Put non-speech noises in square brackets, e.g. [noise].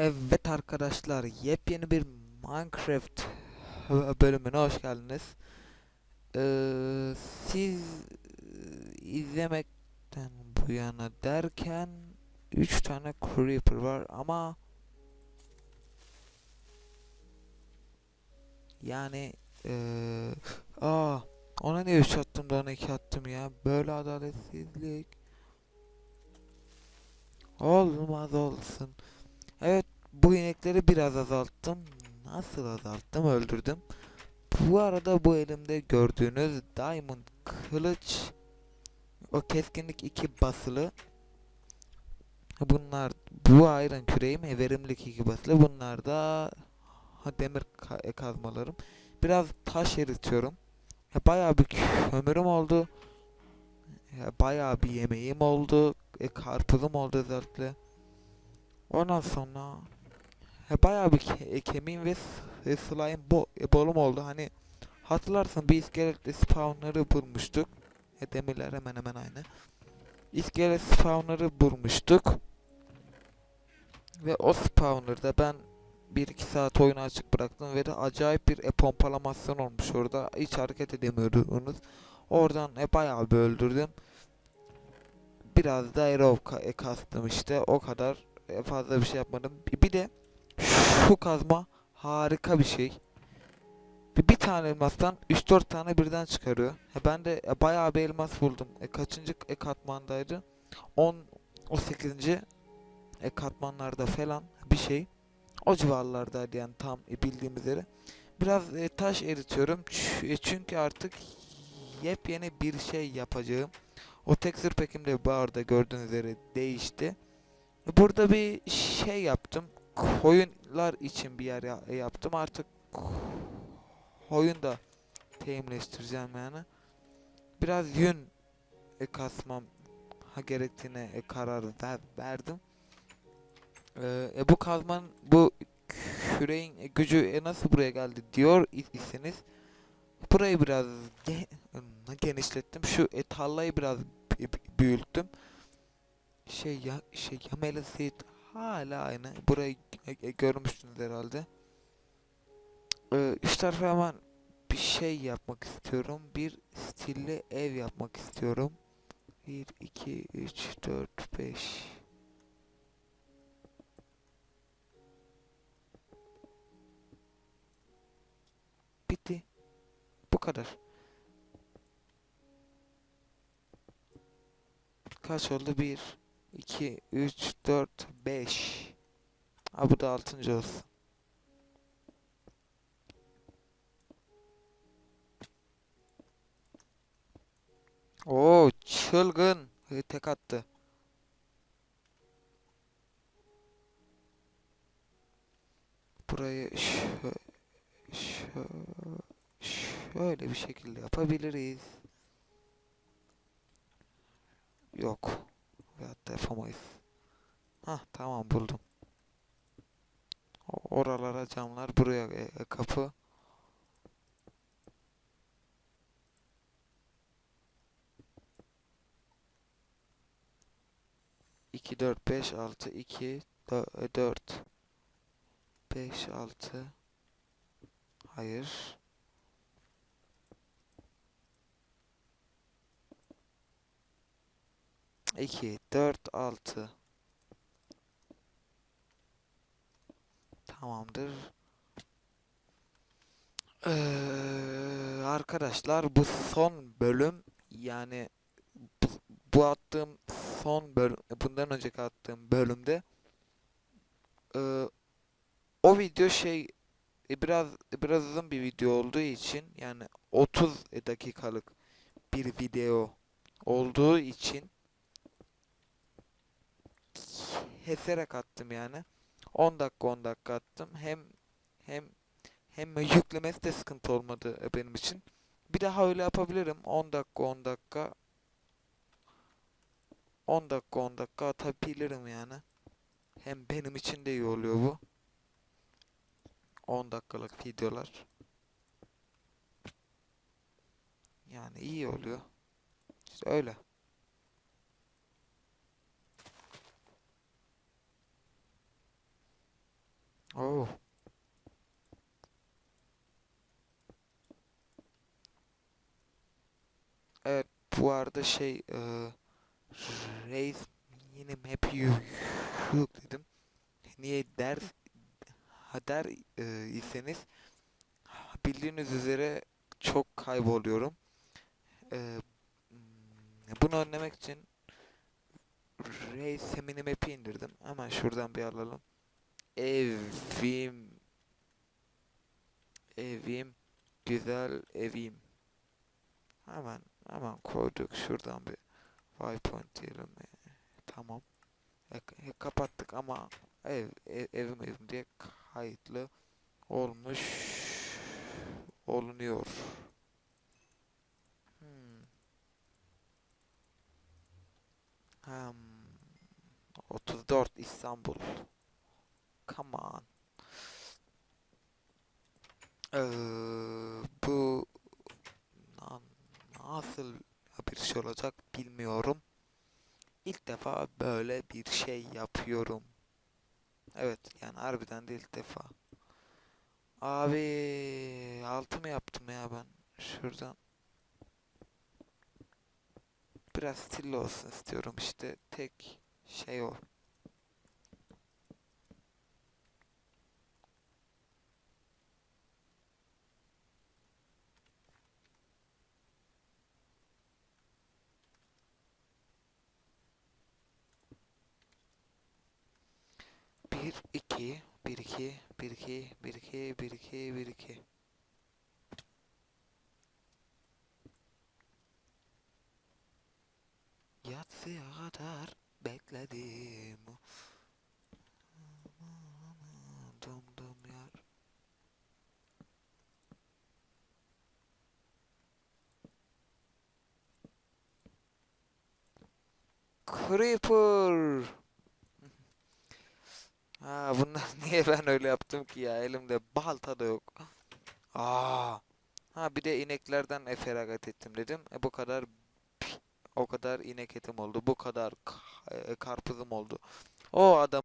Evet arkadaşlar, yepyeni bir Minecraft [laughs] bölümüne hoş geldiniz. Ee, siz izlemekten bu yana derken 3 tane Creeper var ama yani ee, aa ona ne 3 attım da ona 2 attım ya. Böyle adaletsizlik olmaz olsun. İnekleri biraz azalttım. Nasıl azalttım? Öldürdüm. Bu arada bu elimde gördüğünüz Diamond kılıç o keskinlik 2 basılı. Bunlar bu Iron küreğim e, verimlilik 2 basılı. Bunlar da ha, demir ka- e, kazmalarım. Biraz taş eritiyorum. Ya, bayağı bir kömürüm oldu. Ya, bayağı bir yemeğim oldu. E, karpuzum oldu özellikle. Ondan sonra bayağı bir ke- e, kemiğim ve e, slime bo e, bolum oldu. Hani hatırlarsın bir iskelet spawnları bulmuştuk. E, demirler hemen hemen aynı. İskelet spawnları bulmuştuk. Ve o spawner'da ben 1-2 saat oyunu açık bıraktım ve de acayip bir e, pompalamasyon olmuş orada. Hiç hareket edemiyordunuz. Oradan e, bayağı bir öldürdüm. Biraz da ka- e, kastım işte. O kadar e, fazla bir şey yapmadım. Bir de şu kazma harika bir şey. Bir, tane elmastan 3-4 tane birden çıkarıyor. E, ben de e, bayağı bir elmas buldum. E, kaçıncı e, katmandaydı? 10 18. E, katmanlarda falan bir şey. O civarlardaydı yani tam e, bildiğim üzere. Biraz taş eritiyorum. Çünkü artık yepyeni bir şey yapacağım. O texture pack'im de bu arada gördüğünüz üzere değişti. Burada bir şey yaptım. Koyunlar için bir yer ya- yaptım. Artık koyun da teminleştireceğim yani. Biraz yün e, kasmam gerektiğine e, verdim. Ee, e, bu kazmanın bu küreğin e, gücü e, nasıl buraya geldi diyor is- iseniz burayı biraz ge- genişlettim. Şu e, tarlayı biraz büyüttüm. Şey ya şey Yamela Seed hala aynı. Burayı e, görmüşsünüz herhalde. Ee, üst tarafa hemen bir şey yapmak istiyorum. Bir stilli ev yapmak istiyorum. 1, 2, 3, 4, 5. Bitti. Bu kadar. Kaç oldu? 1, 2, 3, 4, 5. Ha bu da 6. olsun. Oo çılgın. Tek attı. Burayı şö şö şöyle bir şekilde yapabiliriz. Yok. Veyahut da yapamayız. Hah tamam buldum. Oralara camlar, buraya e, e, kapı. İki, dört, beş, altı, iki, dö- dört, beş, altı. Hayır. İki, dört, altı. Tamamdır. Eee, arkadaşlar bu son bölüm yani bu, bu attığım son bölüm bundan önceki attığım bölümde eee, o video şey e, biraz biraz uzun bir video olduğu için yani 30 dakikalık bir video olduğu için keserek attım yani. 10 dakika 10 dakika attım. Hem hem hem [laughs] yüklemesi de sıkıntı olmadı benim için. Bir daha öyle yapabilirim. 10 dakika 10 dakika 10 dakika 10 dakika atabilirim yani. Hem benim için de iyi oluyor bu. 10 dakikalık videolar. Yani iyi oluyor. İşte öyle. Oo. Evet bu arada şey e, Reis yine map'i yü- yükledim. Niye der der e, iseniz bildiğiniz üzere çok kayboluyorum. E, m, bunu önlemek için Reis mini map'i indirdim. Hemen şuradan bir alalım. Evim evim güzel evim. Hemen hemen koyduk şuradan bir waypoint diyelim. E, Tamam. E, e, kapattık ama ev, ev evim evim diye kayıtlı olmuş olunuyor. Hmm. Hmm. 34 İstanbul. Come on. Ee, bu na- nasıl bir şey olacak bilmiyorum. İlk defa böyle bir şey yapıyorum. Evet yani harbiden de ilk defa. Abi altı mı yaptım ya ben şuradan. Biraz stilli olsun istiyorum işte tek şey o. Bir iki bir iki bir iki bir iki bir iki bir iki. Yatsıya kadar bekledim. Dum dum yar. Creeper. Ha bunlar [laughs] niye ben öyle yaptım ki ya elimde balta da yok. Aa. Ha bir de ineklerden e, feragat ettim dedim. E bu kadar o kadar inek etim oldu. Bu kadar e, karpuzum oldu. O adam